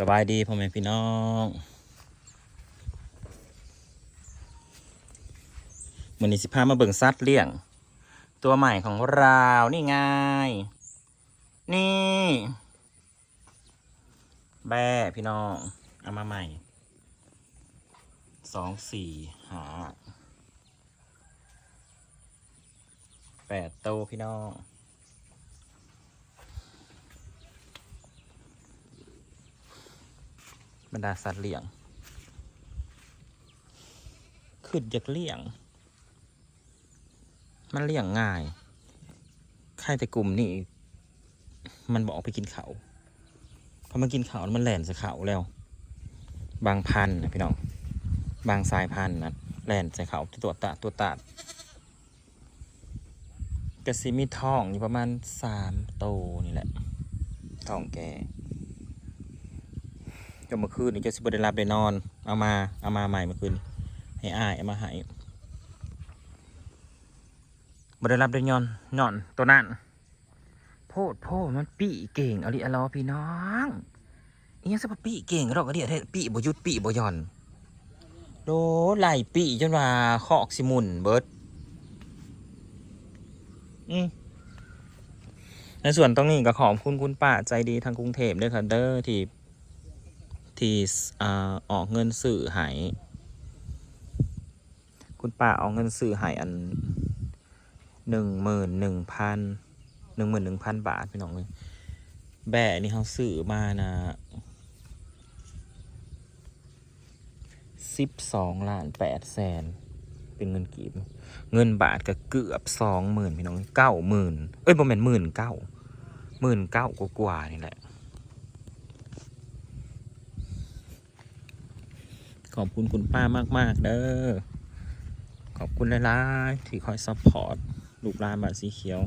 สบายดีพ่อแม่พี่น้องวันนี้สิพามาเบิ่งสัตว์เลี้ยง ตัวใหม่ของเรานี่ไงนี่ แบ่พี่น้องเอามาใหม่สองสี่หาแปดโตพี่น้อง บรรดาสัตว์เลี้ยง ขึ้นจากเลี้ยง มันเลี้ยงง่ายใครแต่กลุ่มนี่ มันบอกไปกินเขาพอมันกินเขามันแหลนใส่เขาแล้ว บางพันนะพี่น้อง บางสายพันนะแหลนใส่เขาที่ตัวตาตัวตาดกระซิมีทองอยู่ประมาณสามโตนี่แหละทองแก ก็เมื่อคืนนี้เจะสิบได้รับได้นอน เอามาเอามาใหม่เมื่อคืนให้อ้ายเอามาให้บ่ได้รับได้นอนนอนตัวนั้นโพดโพดมันปีเก่งอาลิอะลอพี่น้องอียังสิบปีเก่งหรอกอะดิเฮ็ดปีบ่ยุดปีบ่ย่อนโดไหลปีจนว่าคอกสิมุนเบิดอืมในส่วนตรงนี้ก็ขอบคุณคุณป้าใจดีทางกรุงเทพด้วยค่ะเด้อที่ ที่อออกเงินสื่อหายคุณป้าออกเงินสื่อหายอันหนึ่งหมื่นหนึ่งพันหนึ่งหมื่นหนึ่งพันบาทพี่น้องเลยแบะนี่เขาสื่อมานะสิบสองล้านแปดแสนเป็นเงินกีบเงินบาทก็เกือบสองหมื่นพี่น้องเก้าหมื่นเอ้ยประมาณหมื่นเก้าหมื่นเก้ากว่านี่แหละ ขอบคุณคุณป้ามาก ๆ เด้อ ขอบคุณหลายๆที่คอยซัพพอร์ตลูกลานบานสีเขียว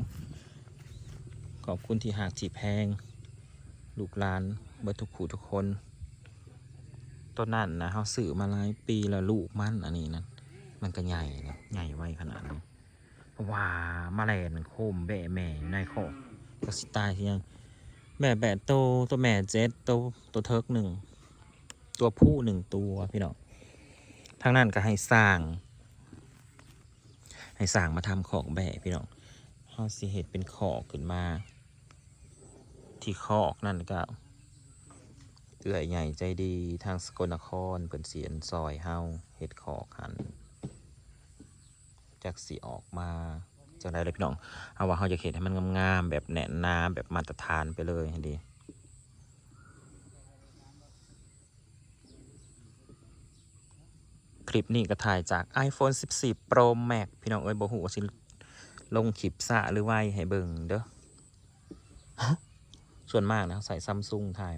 ขอบคุณที่หากที่แพง ลูกลานเบิดทุกผู้ทุกคนต้นนั้นนะเขาสื่อมาหลายปีแล้วลูกมันอันนี้นะมันก็ใหญ่นะใหญ่ไวขนาดนี้ว้ามาแลนโคมแบะแม่ในคอกก็สิตายทียังแบะแบะโตตัวแม่เจ็ดตัวตัวเทิกหนึ่ง ตัวผู้หนึ่งตัวพี่น้องทางนั้นก็ให้สร้าง ให้สร้างมาทำขอกแบะพี่น้องเฮาสิเห็ดเป็นขอกขึ้นมา ที่ขอกนั่นก็เอื้อยใหญ่ใจดีทางสกลนครเปิ่นเสียนซอยเฮาเห็ดขอกหันจากสีออกมาจากใดเลยพี่น้องเอาว่าเฮาจะเห็ดให้มันงามๆแบบแหนนน้ำแบบมาตรฐานไปเลยให้ดี คลิปนี้ก็ถ่ายจาก iPhone 14 Pro Max พี่น้องเอ้ยบ่ฮู้ว่าสิลงคลิปซะหรือไว้ให้เบิ่งเด้อส่วนมากนะใส่ซัมซุงถ่าย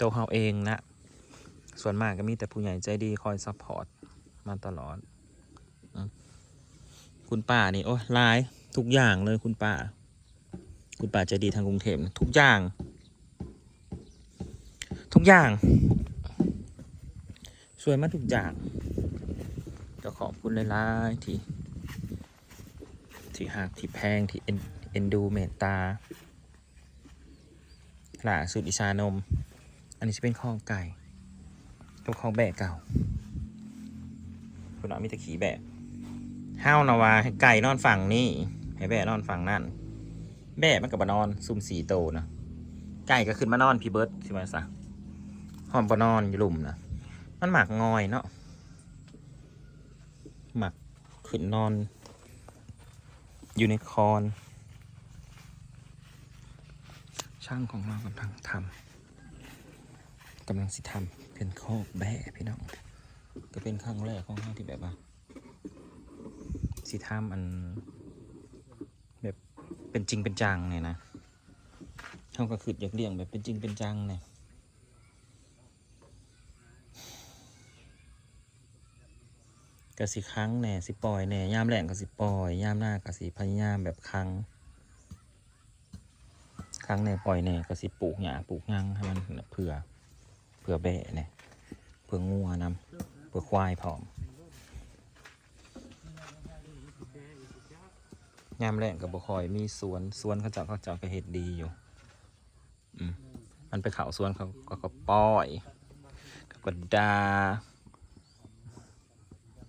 ตัวเฮาเองนะ ส่วนมากก็มีแต่ผู้ใหญ่ใจดีคอยซัพพอร์ตมาตลอด คุณป้านี่ โอ้ยลายทุกอย่างเลยคุณป้า คุณป้าใจดีทางกรุงเทพทุกอย่าง ทุกอย่าง วยมาทุกอย่างก็ขอบคุณหลายๆที่ที่หักที่แพงที่เอ็นเอ็นดูเมตตาล่าสุดอิชานม อันนี้จะเป็นข้อไก่ตัวข้อแบะเก่าคุณเอามีตะขี่แบะห้าวนะว่าให้ไก่นอนฝั่งนี่ให้แบะนอนฝั่งนั่นแบะมันกับบนอนซุ่มสีโตนะไก่ก็ขึ้นมานอนพี่เบิร์ดสิมาซะหอมปนอนอยู่ลุ่มนะ มันหมักงอยเนาะหมักขึ้นนอนยู่ในคอน ช่างของเรากำลังทำกำลังสิทำเป็นโคกแบะพี่น้อง ก็เป็นครั้งแรกของเราที่แบบว่า สิทำอัน แบบเป็นจริงเป็นจังเนี่ยนะเขาก็คืออยากเลี้ยงแบบเป็นจริงเป็นจังเนี่ย กสิครั้งแหน่สิปล่อยแหน่ยามแหลงก็สิปล่อยยามหน้าก็สิพยายามแบบครั้งครั้งแหน่ปล่อยแหน่ก็สิปลูกหญ้าปลูกหยังให้มันเผื่อเผื่อแบะเนี่ยเผื่องัวนํเผื่อควายพร้อมยามแหลงก็บ่ค่อยมีสวนสวนเขาเจ้าเขาเจ้าก็เฮ็ดดีอยู่ อืมมันไปเขาสวนเขาก็ก็ป้อยเขาก็ดา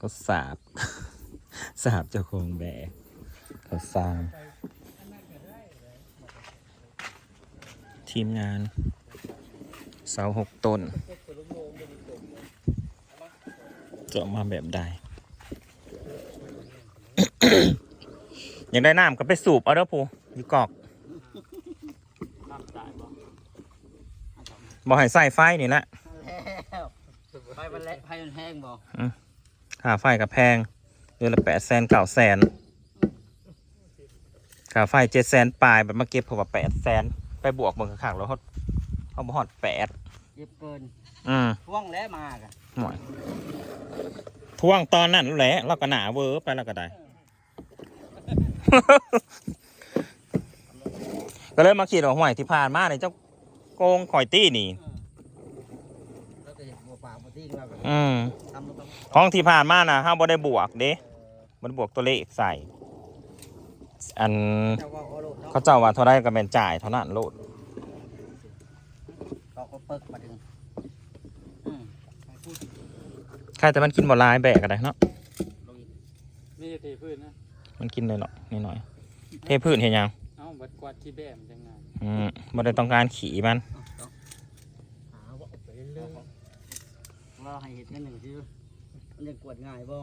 ก็สาบ สาบเจ้าของแบกเขาสร้าง ทีมงาน เสาหกต้น จะมาแบบใด อยากได้น้ำก็ไปสูบเอาเด้อปูอยู่กอกบ่ให้ใส่ไฟนี่แหละ แล้วไฟมันแลไฟมันแห้งบ่ ค่าไฟกับแพงเดือนละแปดแสนเก้าแสนค่าไฟเจ็ดแสนปลายแบบมาเก็บเพราะว่าแปดแสนไปบวกเบิ่งข้างๆแล้วเขาเขาบ่ฮอดแปดเย็บเกินอืมว่องแล้วมากะหน่อยทวงตอนนั้นแหละเราก็หนาเวอร์ไปแล้วก็ได้ ก็เลยมาคิดว่าห่วยที่ผ่านมาเนี่ยเจ้าโกงข่อยตี้นี่แล้วก็เห็นบัวปากบัวติ้งเราก็อืม ทำมันต้องของที่ผ่านมานะห้าบ่ได้บวกเด้มันบวกตัวเลขใส่ อันเจ้าก็โอโลดเนาะเขาเจ้าว่าเท่าไรก็เป็นจ่ายเท่านั้นโลดเราก็เปิกมาถึงอืมให้พูดใครแต่มันกินบ่หลายแบกก็ได้เนาะลงอีกนี่จะเทพื้นนะ มันกินเลยเนาะนิดหน่อยๆเทพื้นเห็นยังเอ้าบัดกวาดขี้แบ่มนจังไงอืมบ่ได้ต้องการขี่มันหาว่าไปเรื่อยเราให้เห็ดกันหนึ่งชื่อ มันจะกวดง่ายบ่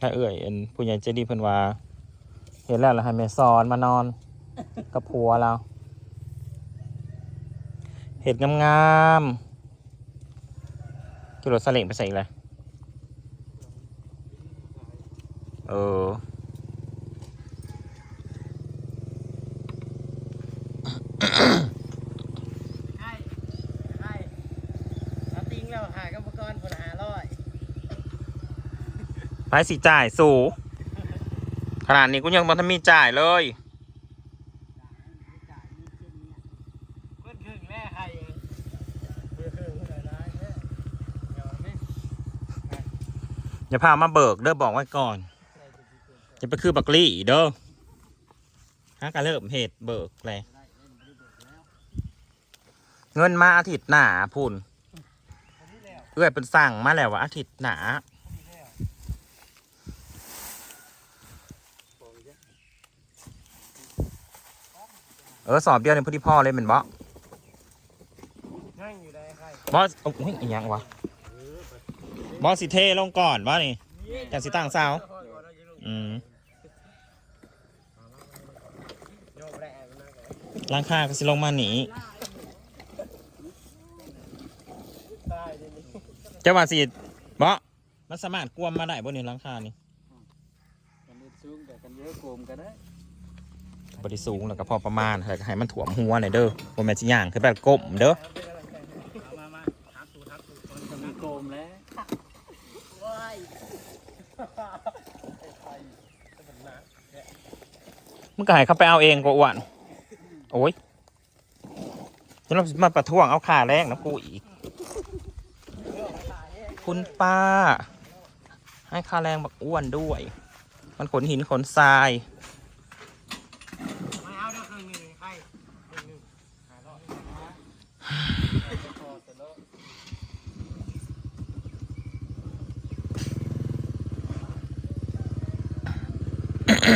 ถ้าเอ่ยเอ็นผู้ใหญ่ใจดีเพิ่นว่า เห็นแล้วแล้วให้แม่สอนมานอน กับผัวเราเห็ดงามๆกิโลสลิงไปใส่อีกเลยเออ ใช่ใช่เราติ้งแล้วหากรรมกรคนหาร้อย ไปสิจ่ายสูขนาดนี้กูยังบ่ทันมีจ่ายเลยเพิ่นม่ใครเองเพิ่นครึ่งเท่าไหร่นะเนี่ยเดี๋ยวไม่อย่าพามาเบิกเด้อบอกไว้ก่อนจะไปคือบักลี่เด้อฮะการเริ่มเหตุเบิกเลยเงินมาอาทิตย์หนาพุ่นเอื้อยเป็นสั่งมาแล้วว่าอาทิตย์หนา เออสอบเดียวในพอดีพ่อเลยเป็นบ่นั่งอยู่ได้ใครบอสโอ้ยอีหยังวะบอสสิเทลงก่อนว่านี่จากสิตั้งเสาอืมโยกแรงมากเลยร่างค่าก็สิลงมาหนีตายเลยนี่เจ้าว่าสิบอสมันสามารถกวมมาได้บนนี้ร่างค่านี่กันเด็ดสูงแต่กันเยอะโกมก็ได้ บริสูงแล้วก็พอประมาณแต่ให้มันถ่วมหัวหน่อยเด้อบ่แม่นสิย่างคือแบบก้มเด้อเมามาทักตูทักตูคนจะมีโกมแล้วว้ายมึงก็ให้เขาไปเอาเองก็อ้วนโอ้ยจะเรามาประท้วงเอาค่าแรงนะกูอีก คุณป้า ให้ค่าแรงบักอ้วนด้วย มันขนหินขนทราย มาเอาเด้อครึ่งหนึงใครครึ่งหนึงหาร้อยพอเสร็จแล้ว ขอ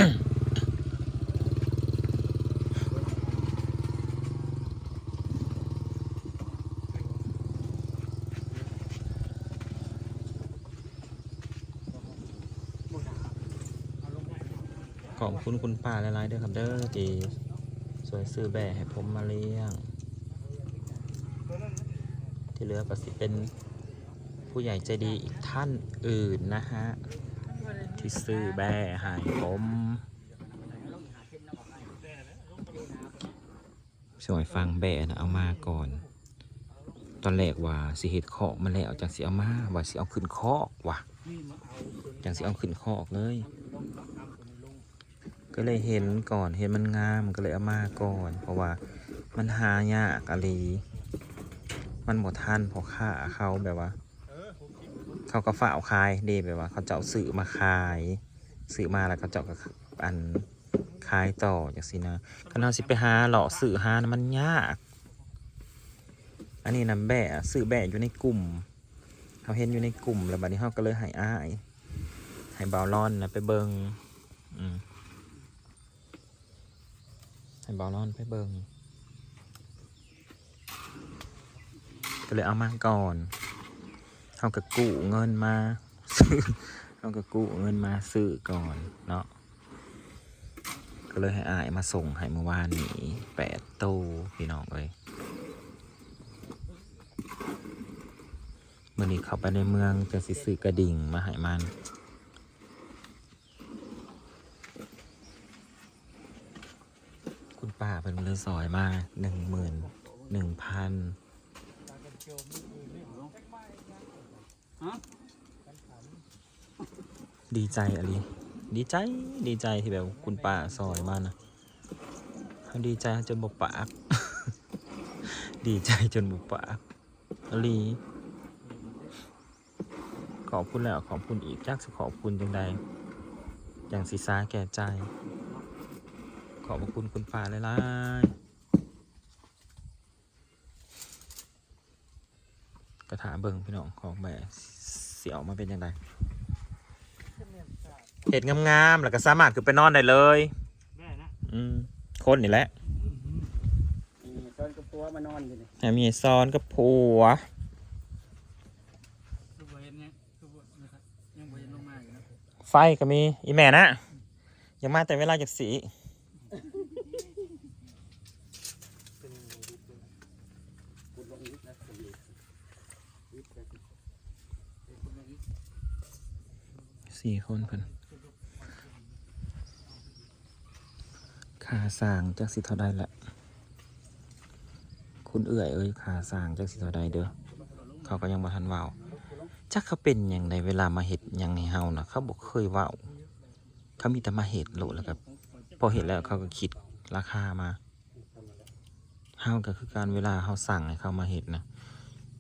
บคุณคุณป้าหลายๆเด้อครับเด้อที่สวยซื้อแบะให้ผมมาเลี้ยง ที่เหลือก็สิเป็นผู้ใหญ่ใจดีอีกท่านอื่นนะฮะ ที่ซื้อแบะให้ผมสวยฟังแบะนะเอามาก่อน ตอนแรกว่าสิเห็ดคอกมาแล้วจังสิเอามาว่าสิเอาขึ้นคอกว่ะจังสิเอาขึ้นคอกเลย ก็เลยเห็นก่อนเห็นมันงามก็เลยเอามาก่อน เพราะว่ามันหายากอะไรมันหมดทันพอค่าเขาแบบว่า เขาก็ฝากขายเดแบบว่า เขาเจ้าสื่อมาขายสื่อมาแล้วเขาเจ้าก็อันขายต่อจากสินะคันเราสิไปหาหล่อสื่อหานะมันยาก อันนี้นะแบะสื่อแบะอยู่ในกลุ่มเขาเห็นอยู่ในกลุ่มแล้วบัดนี้เขาก็เลยให้อ้ายให้บาวลอนนะไปเบิงอืมให้บาวลอนไปเบิงก็เลยเอามาก่อน เขาก็กู้เงินมาซื้อเขาก็กู้เงินมาซื้อก่อนเนาะก็เลยให้อายมาส่งให้เมื่อวานนี้แปดตู้พี่น้องเอ้ยมื่อนี้เข้าไปในเมืองจะสิซื้อกระดิ่งมาให้มันคุณป้าเป็นเลยซอยมาหนึ่งหมื่นหนึ่งพัน ดีใจอะไรดีใจดีใจที่แบบคุณป้าซอยมานะเขาดีใจจนบกปาก ดีใจจนบุปากอลีขอบคุณแล้วขอบคุณอีกจักสิขอบคุณจังใดอย่างสีสาแก่ใจ ขอบคุณคุณป้าหลายๆ กระถาเบิ่งพี่น้องของแม่เสียวมาเป็นยังไงเห็ดงามๆแล้วก็สามารถคือไปนอนได้เลยแม่นะอืมคนนี่แหละนี่ตอนกับปัวมานอนอยู่นี่แถมมีซ้อนกับผัวคือบ่เห็นเนี่ยคือบ่นะครับยังบ่เห็นลงมาอยู่นะไฟก็มีอีแม่นะยังมาแต่เวลาจากสี ขุดลงนิดนะขุดนิดนิดนะ สี่คนเพิ่นขาสางจากสิเท่าใดแหละ คุณเอื่อยเอ้ยขาสางจากสิเท่าใดเด้อเขาก็ยังบ่ทันว้าวจักเขาเป็นอย่างใดเวลามาเห็ดหยังในเฮานะเขาบอกเคยว้าวเขามีแต่มาเห็ดโหลดแล้วก็พอเห็ดแล้วเขาก็คิดราคามาเฮาก็คือการเวลาเฮาสั่งให้เขามาเห็ดนะ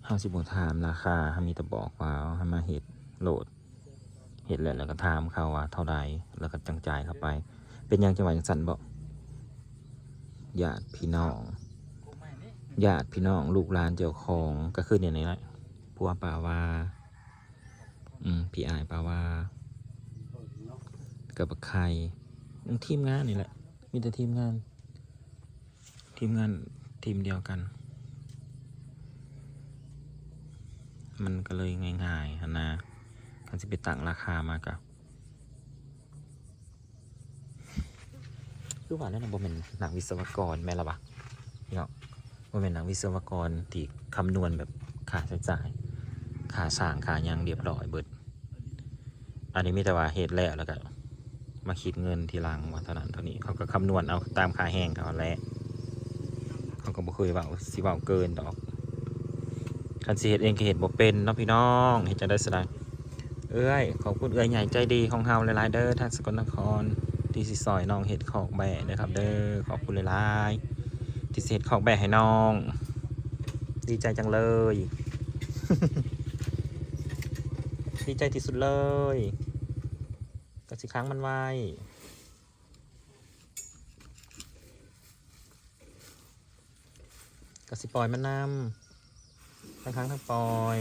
เฮาสิบ่ถามราคาเฮามีแต่บอกว่าให้มาเห็ดโหลด เห็ดแล้วแล้วก็ถามเขาว่าเท่าใดแล้วก็จังจ่ายเข้าไป เป็นยังจังหวะจังสันบอกญาติพี่น้องญาติพี่น้องลูกหลานเจ้าของก็คือเนี่ยนี่แหละพัวป่าวาอืมพี่อายป่าวากับบักไข่ทีมงานนี่แหละ มีแต่ทีมงาน ทีมงานทีมเดียวกัน มันก็เลยง่ายๆนะ มันจะไปตั้งราคามากะคือว่าแล้วนะบ่เป็นนักวิศวกรแม่ละบะพี่น้องบ่เป็นนักวิศวกรที่คำนวณแบบค่าใช้จ่ายค่าสร้างค่ายังเรียบร้อยเบิด อันนี้มีแต่ว่าเหตุแล้วแล้วก็มาคิดเงินทีหลังว่าเท่านั้นเท่านี้เขาก็คำนวณเอาตามค่าแห้งเขาแหละเขาก็บ่เคยเว่าสิเว่าเกินดอกคันสิเฮ็ดเองก็เฮ็ดบ่เป็นเนาะพี่น้องเฮ็ดจะได้แสดาย เอ้ยขอบคุณเอ้ยใหญ่ใจดีของเฮาหลายๆเด้อทางสกลนคร ที่สิซอยน้องเห็ดขอกแบะเด้อครับเด้อขอบคุณหลายๆที่สิเห็ดขอกแบะให้น้อง ดีใจจังเลย ดีใจที่สุดเลยกสิค้างมันไว้กสิปล่อยมันนำทั้งค้างทั้งปล่อย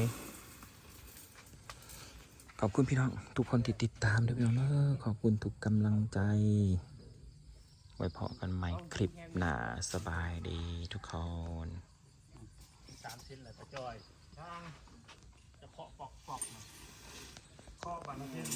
ขอบคุณพี่น้อง ทุกคนที่ติดตามด้วยพี่น้องเนอขอบคุณทุกกำลังใจ ไว้พอกันใหม่คลิปหนาสบายดีทุกคนสามเส้นเลยตะจอยช่างจะเพาะปอกปอกข้อบันเส้น